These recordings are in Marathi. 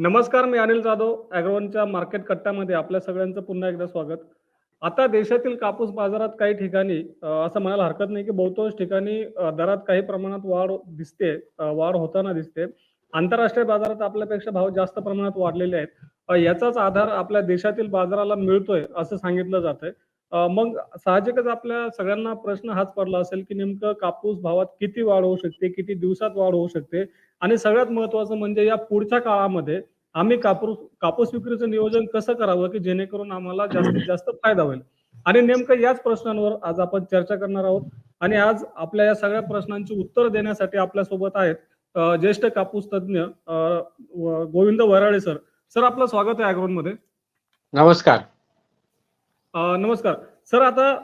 नमस्कार मी अनिल जाधव ॲग्रोवनच्या मार्केट कट्ट्यामध्ये आपल्या सगळ्यांचं पुन्हा एकदा स्वागत. आता देशातील कापूस बाजारात काही ठिकाणी असं म्हणायला हरकत नाही की बहुतांश ठिकाणी दरात काही प्रमाणात वाढ दिसते वाढ होताना दिसते. आंतरराष्ट्रीय बाजारात आपल्यापेक्षा भाव जास्त प्रमाणात वाढलेले आहेत. याचाच आधार आपल्या देशातील बाजाराला मिळतोय असं सांगितलं जातंय. आहे मग साहजिकच आपल्या सगळ्यांना प्रश्न हाच पडला असेल की नेमकं कापूस भावात किती वाढ होऊ शकते किती दिवसात वाढ होऊ शकते? आणि सगळ्यात महत्वाचं म्हणजे या पुढच्या काळामध्ये आम्ही कापूस कापूस विक्रीचं नियोजन कसं करावं की जेणेकरून आम्हाला जास्तीत जास्त फायदा होईल? आणि नेमकं याच प्रश्नांवर आज आपण चर्चा करणार आहोत. आणि आज आपल्या या सगळ्या प्रश्नांची उत्तर देण्यासाठी आपल्यासोबत आहेत ज्येष्ठ कापूस तज्ज्ञ गोविंद वराळे सर. सर आपलं स्वागत आहे अॅग्रोनमध्ये नमस्कार. नमस्कार. सर आता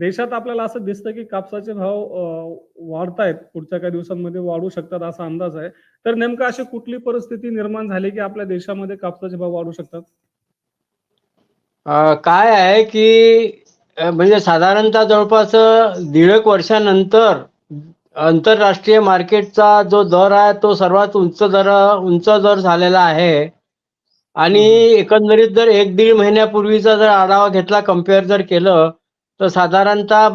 देशात आपल्याला असं दिसतं की कापसाचे भाव वाढतायत. पुढच्या काही दिवसांमध्ये वाढू शकतात असा अंदाज आहे. तर नेमकं अशी कुठली परिस्थिती निर्माण झाली की आपल्या देशामध्ये कापसाचे भाव वाढू शकतात? काय आहे की म्हणजे साधारणतः जवळपास दीडक दीड एक वर्षानंतर आंतरराष्ट्रीय मार्केटचा जो दर आहे तो सर्वात उंच दर उंच दर झालेला आहे. आणि. एकंदरीत जर एक दीड महिन्यापूर्वीचा जर आढावा घेतला कंपेअर जर केलं तर साधारणतः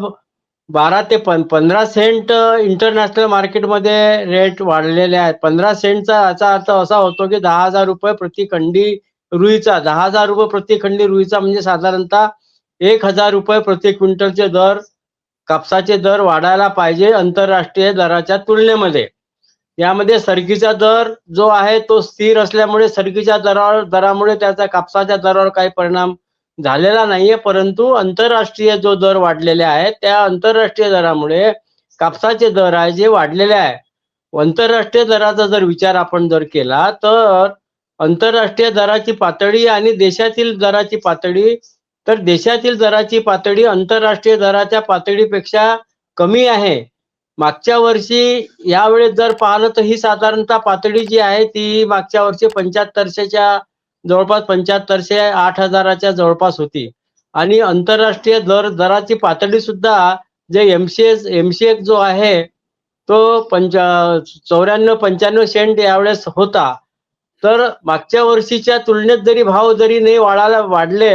बारा ते पं पंधरा सेंट इंटरनॅशनल मार्केटमध्ये रेट वाढलेले आहेत पंधरा सेंटचा याचा अर्थ असा होतो की दहा हजार रुपये प्रति खंडी रुईचा दहा हजार रुपये प्रति खंडी रुईचा म्हणजे साधारणतः एक हजार रुपये प्रति क्विंटलचे दर कापसाचे दर वाढायला पाहिजे आंतरराष्ट्रीय दराच्या तुलनेमध्ये यामध्ये सरकीचा दर जो आहे तो स्थिर असल्यामुळे सरकीच्या दरावर दरामुळे त्याचा कापसाच्या दरावर काही परिणाम झालेला नाहीये. परंतु आंतरराष्ट्रीय जो दर वाढलेले आहेत त्या आंतरराष्ट्रीय दरामुळे कापसाचे दर आहे जे वाढलेले आहे. आंतरराष्ट्रीय दराचा जर विचार आपण जर केला तर आंतरराष्ट्रीय दराची पातळी आणि देशातील दराची पातळी तर देशातील दराची पातळी आंतरराष्ट्रीय दराच्या पातळीपेक्षा कमी आहे. मागच्या वर्षी यावेळेस जर पाहिलं तर ही साधारणतः पातळी जी आहे ती मागच्या वर्षी पंच्याहत्तरशेच्या जवळपास पंच्याहत्तरशे आठ हजाराच्या जवळपास होती. आणि आंतरराष्ट्रीय दर दराची पातळी सुद्धा जे एमसीएस एमसीएक जो आहे तो पंचा चौऱ्याण्णव पंच्याण्णव सेंट यावेळेस होता. तर मागच्या वर्षीच्या तुलनेत जरी भाव जरी नाही वाढायला वाढले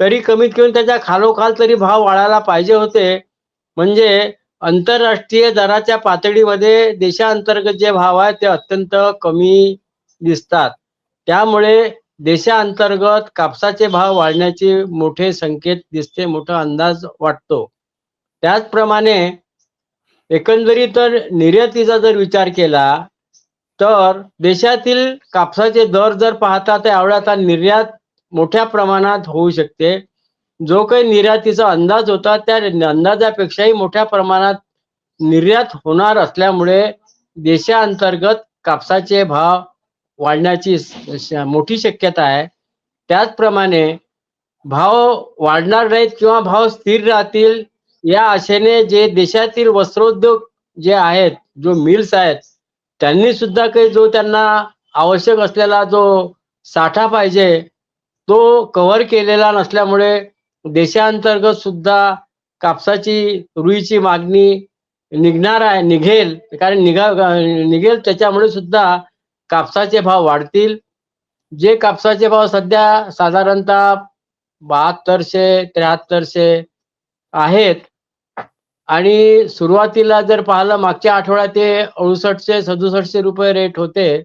तरी कमीत कमी त्याच्या खालोखाल तरी भाव वाढायला पाहिजे होते. म्हणजे आंतरराष्ट्रीय दराच्या पातळीमध्ये देशांतर्गत जे भाव आहेत ते अत्यंत कमी दिसतात. त्यामुळे देशांतर्गत कापसाचे भाव वाढण्याचे मोठे संकेत दिसते मोठा अंदाज वाटतो. त्याचप्रमाणे एकंदरीत तर निर्यातीचा जर विचार केला तर देशातील कापसाचे दर जर पाहता तर आवडता निर्यात मोठ्या प्रमाणात होऊ शकते. जो काही निर्यातीचा अंदाज होता त्या अंदाजापेक्षाही मोठ्या प्रमाणात निर्यात होणार असल्यामुळे देशांतर्गत कापसाचे भाव वाढण्याची श- मोठी शक्यता आहे. त्याचप्रमाणे भाव वाढणार नाहीत किंवा भाव स्थिर राहतील या आशेने जे देशातील वस्त्रोद्योग जे आहेत जो मिल्स आहेत त्यांनी सुद्धा काही जो त्यांना आवश्यक असलेला जो साठा पाहिजे तो कव्हर केलेला नसल्यामुळे देशांतर्गत सुद्धा कापसाची रुईची मागणी निघणार आहे निघेल. कारण निघा निघेल त्याच्यामुळे सुद्धा कापसाचे भाव वाढतील. जे कापसाचे भाव सध्या साधारणतः बहात्तरशे त्र्याहत्तरशे आहेत. आणि सुरुवातीला जर पाहिलं मागच्या आठवड्यात ते अडुसष्टशे सदुसष्टशे रुपये रेट होते.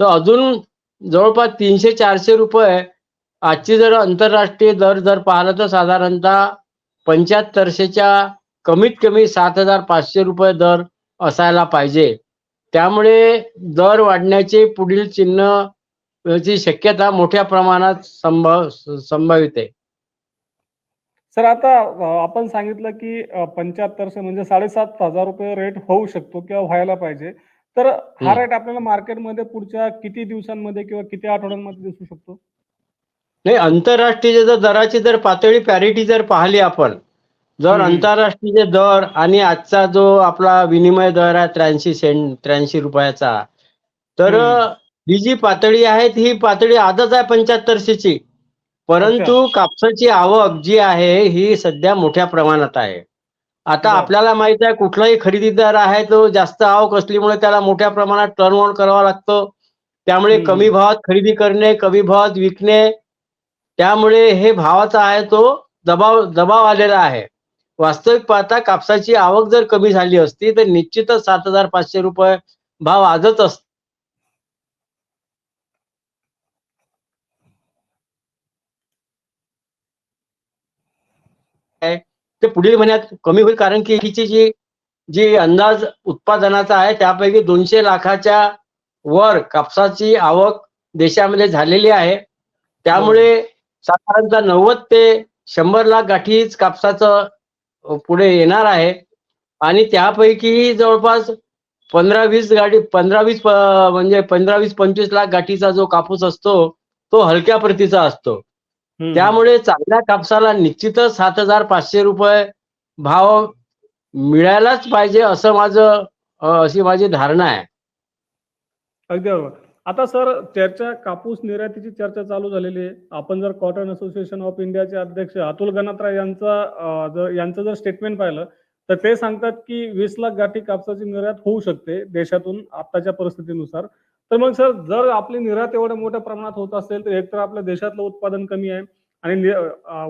तर अजून जवळपास तीनशे चारशे रुपये आजची जर आंतरराष्ट्रीय दर जर पाहिलं तर साधारणतः पंच्याहत्तरशेच्या कमीत कमी सात हजार पाचशे रुपये दर असायला पाहिजे. त्यामुळे दर वाढण्याचे पुढील चिन्ह ची शक्यता मोठ्या प्रमाणात संभाव संभावित. आहे सर आता आपण सांगितलं की पंच्याहत्तरशे म्हणजे साडेसात हजार रुपये रेट होऊ शकतो किंवा व्हायला पाहिजे. तर हा. रेट आपल्याला मार्केटमध्ये पुढच्या किती दिवसांमध्ये किंवा किती आठवड्यांमध्ये दिसू शकतो? नाही आंतरराष्ट्रीय जर दराची जर पातळी पॅरिटी जर पाहिली आपण जर. आंतरराष्ट्रीय दर आणि आजचा जो आपला विनिमय दर आहे त्र्याऐंशी सेंट त्र्याऐंशी रुपयाचा तर. ही जी पातळी आहे ती पातळी आजच आहे पंच्याहत्तरशेची परंतु कापसाची आवक जी आहे ही सध्या मोठ्या प्रमाणात आहे आता. आपल्याला माहीत आहे कुठलाही खरेदीदार आहे तो जास्त आवक असल्यामुळे त्याला मोठ्या प्रमाणात टर्न ओव्हर करावा लागतो त्यामुळे. कमी भावात खरेदी करणे कमी भावात विकणे त्यामुळे हे भावाचा आहे तो दबाव दबाव आलेला आहे. वास्तविक पाहता कापसाची आवक जर कमी झाली असती तर निश्चितच सात हजार पाचशे रुपये भाव आजच असत ते पुढील महिन्यात कमी होईल कारण की हिची जी जी अंदाज उत्पादनाचा आहे त्यापैकी दोनशे लाखाच्या वर कापसाची आवक देशामध्ये झालेली आहे. त्यामुळे साधारणतः नव्वद ते शंभर लाख गाठीच कापसाचं पुढे येणार आहे. आणि त्यापैकी जवळपास पंधरा वीस गाडी पंधरा वीस म्हणजे पंधरा वीस पंचवीस लाख गाठीचा जो कापूस असतो तो हलक्या प्रतीचा असतो. त्यामुळे चांगल्या कापसाला निश्चितच सात हजार पाचशे रुपये भाव मिळायलाच पाहिजे असं माझं अशी माझी धारणा आहे. अगदी बरोबर. आता सर चर्चा कापूस निर्यातीची चर्चा चालू झालेली आहे. आपण जर कॉटन असोसिएशन ऑफ इंडियाचे अध्यक्ष अतुल गणात्रा यांचा जर यांचं जर स्टेटमेंट पाहिलं तर ते सांगतात की वीस लाख गाठी कापसाची निर्यात होऊ शकते देशातून आताच्या परिस्थितीनुसार. तर मग सर जर आपली निर्यात एवढ्या मोठ्या प्रमाणात होत असेल तर एकतर आपल्या देशातलं उत्पादन कमी आहे. आणि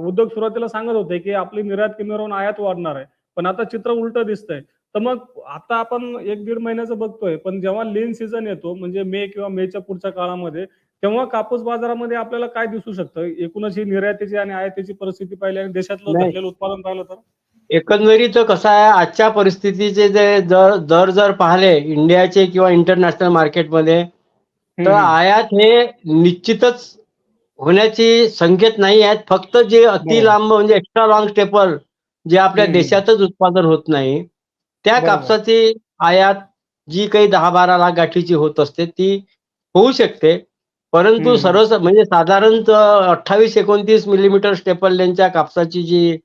उद्योग सुरुवातीला सांगत होते की आपली निर्यात कमी राहून आयात वाढणार आहे. पण आता चित्र उलट दिसतंय. तर मग आता आपण एक दीड महिन्याचं बघतोय पण जेव्हा लेन सीझन येतो म्हणजे मे किंवा मेच्या पुढच्या काळामध्ये तेव्हा कापूस बाजारामध्ये आपल्याला काय दिसू शकतं एकूणच ही निर्यातीची आणि आयातीची परिस्थिती पाहिली आणि देशातलं उत्पादन पाहिलं तर एकंदरीत कसं आहे आजच्या परिस्थितीचे जे दर दर जर पाहिले इंडियाचे किंवा इंटरनॅशनल मार्केटमध्ये तर. आयात हे निश्चितच होण्याची संकेत नाही आहेत फक्त जे अति बरोबर. लांब म्हणजे एक्स्ट्रा लॉंग स्टेपल जे आपल्या. देशातच उत्पादन होत नाही त्या. कापसाची आयात जी काही दहा बारा लाख गाठीची होत असते ती होऊ शकते परंतु. सर्व म्हणजे साधारणतः अठ्ठावीस एकोणतीस मिलीमीटर स्टेपल लेनच्या कापसाची जी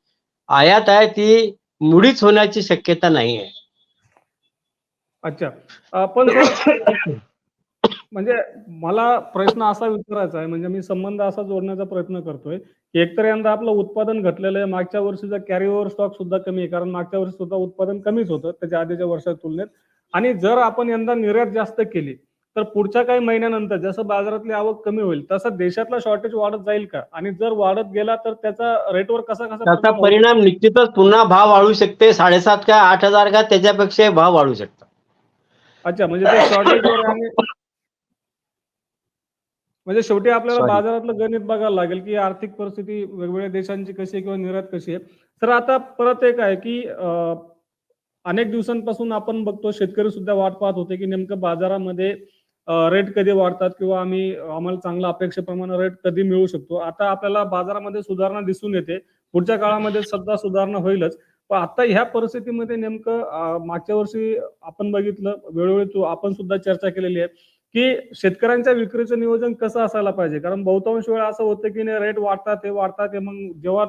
आयात आहे ती मुळीच होण्याची शक्यता नाही आहे अच्छा पण म्हणजे मला प्रश्न असा विचारायचा आहे म्हणजे मी संबंध असा जोडण्याचा प्रयत्न करतोय की एकतर यंदा आपलं उत्पादन घटलेलं आहे मागच्या वर्षीचा कॅरी ओव्हर स्टॉक सुद्धा कमी आहे कारण मागच्या वर्षी सुद्धा उत्पादन कमीच होतं त्याच्या आधीच्या वर्षाच्या तुलनेत. आणि जर आपण यंदा निर्यात जास्त केली तर पुढच्या काही महिन्यानंतर जसं बाजारातली आवक कमी होईल तसं देशातला शॉर्टेज वाढत जाईल का? आणि जर वाढत गेला तर त्याचा रेटवर कसा कसा त्याचा परिणाम निश्चितच पुन्हा भाव वाढू शकते साडेसात काय आठ हजार का त्याच्यापेक्षा भाव वाढू शकतात. अच्छा म्हणजे ते शॉर्टेजवर आणि म्हणजे शेवटी आपल्याला. बाजारातलं गणित बघायला लागेल की आर्थिक परिस्थिती वेगवेगळ्या देशांची कशी आहे किंवा निर्यात कशी आहे. तर आता परत एक आहे की अनेक दिवसांपासून आपण बघतो शेतकरी सुद्धा वाट पाहत होते की नेमकं बाजारामध्ये रेट कधी वाढतात किंवा आम्ही आम्हाला चांगला अपेक्षेप्रमाणे रेट कधी मिळू शकतो. आता आपल्याला बाजारामध्ये सुधारणा दिसून येते. पुढच्या काळामध्ये सुद्धा सुधारणा होईलच. पण आता ह्या परिस्थितीमध्ये नेमकं मागच्या वर्षी आपण बघितलं वेळोवेळी तू आपण सुद्धा चर्चा केलेली आहे. की शेतकऱ्यांच्या विक्रीचं नियोजन कसं असायला पाहिजे? कारण बहुतांश वेळा असं होतं की नाही रेट वाढतात हे वाढतात हे मग जेव्हा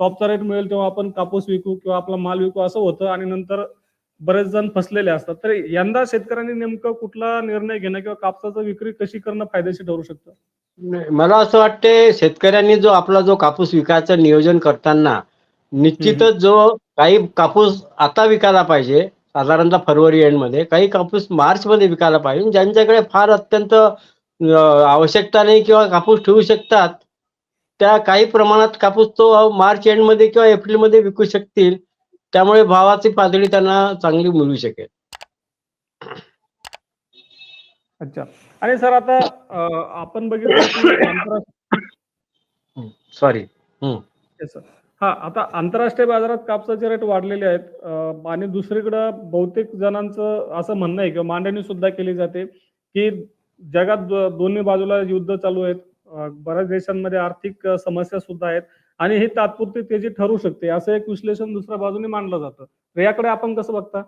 टॉपचा रेट मिळेल तेव्हा आपण कापूस विकू किंवा आपला माल विकू असं होतं. आणि नंतर बरेच जण फसलेले असतात. तर यंदा शेतकऱ्यांनी नेमकं कुठला निर्णय घेणं किंवा कापसाचं विक्री कशी करणं फायदेशीर ठरू शकतं? मला असं वाटते शेतकऱ्यांनी जो आपला जो कापूस विकायचं नियोजन करताना निश्चितच जो काही कापूस आता विकायला पाहिजे साधारणतः फरवरी एंडमध्ये. काही कापूस मार्च मध्ये विकायला पाहिजे. ज्यांच्याकडे फार अत्यंत आवश्यकता नाही किंवा कापूस ठेवू शकतात त्या काही प्रमाणात कापूस तो मार्च एंडमध्ये किंवा एप्रिलमध्ये विकू शकतील. त्यामुळे भावाची पातळी त्यांना चांगली मिळू शकेल. अच्छा. आणि सर आता आपण बघितलं सॉरी sir. हा आता आंतरराष्ट्रीय बाजारात कापसाचे रेट वाढलेले आहेत. आणि दुसरीकडं बहुतेक जणांचं असं म्हणणं आहे किंवा मांडणी सुद्धा केली जाते की जगात दोन्ही बाजूला युद्ध चालू आहेत. बऱ्याच देशांमध्ये आर्थिक समस्या सुद्धा आहेत. आणि ही तात्पुरती तेजी ठरू शकते असं एक विश्लेषण दुसऱ्या बाजूने मांडलं जातं. तर याकडे आपण कसं बघता?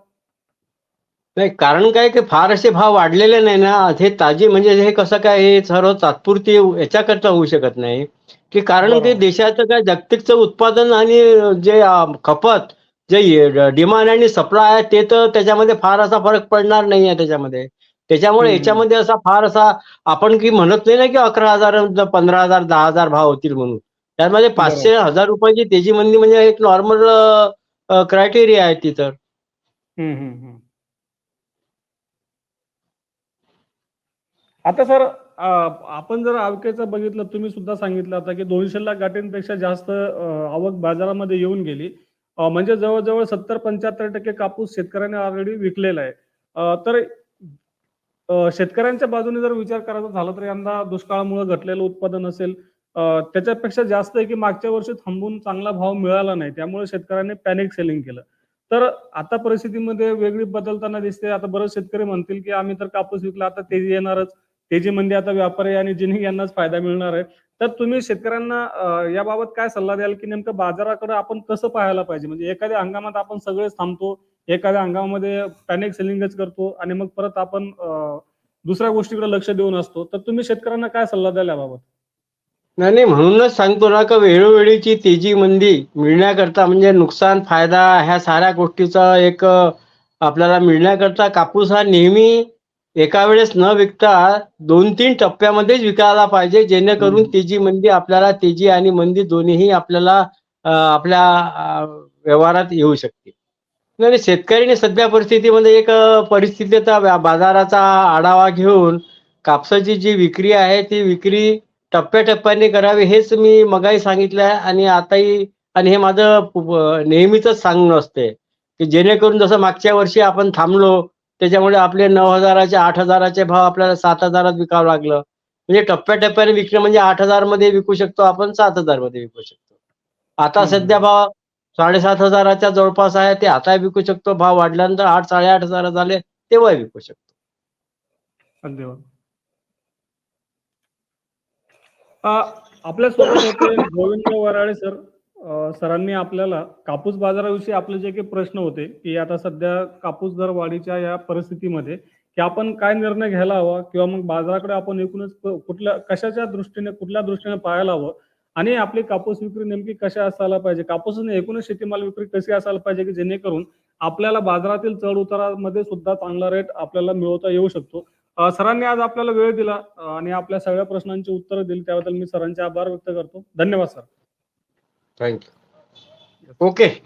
नाही कारण काय की फार असे भाव वाढलेले नाही ना हे ताजे म्हणजे हे कसं काय हे सर्व तात्पुरती याच्याकरता होऊ शकत नाही. की कारण ते. देशाचं काय जागतिकचं उत्पादन आणि जे खपत जे डिमांड आणि सप्लाय आहे ते तर त्याच्यामध्ये फार असा फरक पडणार नाही आहे त्याच्यामध्ये त्याच्यामुळे. याच्यामध्ये असा फार असा आपण की म्हणत नाही ना की अकरा हजार पंधरा हजार दहा हजार भाव होतील म्हणून त्यामध्ये पाचशे हजार रुपयाची तेजी मंदी म्हणजे एक नॉर्मल क्रायटेरिया आहे ती तर. आता सर आपण जर आवकेचं बघितलं तुम्ही सुद्धा सांगितलं आता की दोनशे लाख गाठींपेक्षा जास्त आवक बाजारामध्ये येऊन गेली. म्हणजे जवळजवळ सत्तर पंच्याहत्तर टक्के कापूस शेतकऱ्याने ऑलरेडी विकलेला आहे. तर शेतकऱ्यांच्या बाजूने जर विचार करायचा झाला तर यंदा दुष्काळामुळे घटलेलं उत्पादन असेल त्याच्यापेक्षा जास्त आहे की मागच्या वर्षी थांबून चांगला भाव मिळाला नाही. त्यामुळे शेतकऱ्यांनी पॅनिक सेलिंग केलं. तर आता परिस्थितीमध्ये वेगळी बदलताना दिसते. आता बरेच शेतकरी म्हणतील की आम्ही तर कापूस विकला आता तेजी येणारच. तेजीमध्ये आता व्यापारी आणि जिनिंग यांनाच फायदा मिळणार आहे तर तुम्ही शेतकऱ्यांना याबाबत काय सल्ला द्याल की नेमकं बाजाराकडे आपण कसं पाहायला पाहिजे? म्हणजे एखाद्या हंगामात आपण सगळेच थांबतो एखाद्या हंगामामध्ये पॅनिक सेलिंगच करतो आणि मग परत आपण दुसऱ्या गोष्टीकडे लक्ष देऊन असतो. तर तुम्ही शेतकऱ्यांना काय सल्ला द्याल याबाबत? नाही नाही म्हणूनच सांगतो ना का वेळोवेळीची तेजी मंदी मिळण्याकरता म्हणजे नुकसान फायदा ह्या साऱ्या गोष्टीचा एक आपल्याला मिळण्याकरता कापूस हा नेहमी एका वेळेस न विकता दोन तीन टप्प्यामध्येच विकायला पाहिजे जेणेकरून. तेजी मंदी आपल्याला तेजी आणि मंदी दोन्हीही आपल्याला आपल्या व्यवहारात येऊ शकते नाही शेतकऱ्यांनी सध्या परिस्थितीमध्ये एक परिस्थितीचा बाजाराचा आढावा घेऊन कापसाची जी विक्री आहे ती विक्री टप्प्याटप्प्याने करावी हेच मी मगाही सांगितलं आहे आणि आताही आणि हे माझं नेहमीच सांगणं असते की जेणेकरून जसं मागच्या वर्षी आपण थांबलो त्याच्यामुळे आपले नऊ हजाराचे आठ हजाराचे भाव आपल्याला सात हजारात विकावं लागलं. म्हणजे टप्प्याटप्प्याने विकणं म्हणजे आठ हजारमध्ये विकू शकतो आपण सात हजारमध्ये विकू शकतो. आता. सध्या भाव साडेसात हजाराच्या जवळपास आहे ते आता विकू शकतो. भाव वाढल्यानंतर आठ साडेआठ हजार झाले तेव्हा विकू शकतो. अगदी. अ, आपल्यासोबत होते गोविंद वराळे सर. सरांनी आपल्याला कापूस बाजाराविषयी आपले जे काही प्रश्न होते की आता सध्या कापूस दर वाढीच्या या परिस्थितीमध्ये की आपण काय निर्णय घ्यायला हवा किंवा मग बाजाराकडे आपण एकूणच कुठल्या कशाच्या दृष्टीने कुठल्या दृष्टीने पाहायला हवं आणि आपली कापूस विक्री नेमकी कशा असायला पाहिजे? कापूस एकूणच शेतीमाल विक्री कशी असायला पाहिजे की जेणेकरून आपल्याला बाजारातील चढ उतारामध्ये सुद्धा चांगला रेट आपल्याला मिळवता येऊ शकतो? सरांनी आज आपल्याला वेळ दिला आणि आपल्या सगळ्या प्रश्नांची उत्तरं दिली त्याबद्दल मी सरांचे आभार व्यक्त करतो. धन्यवाद सर. Thank you. Okay.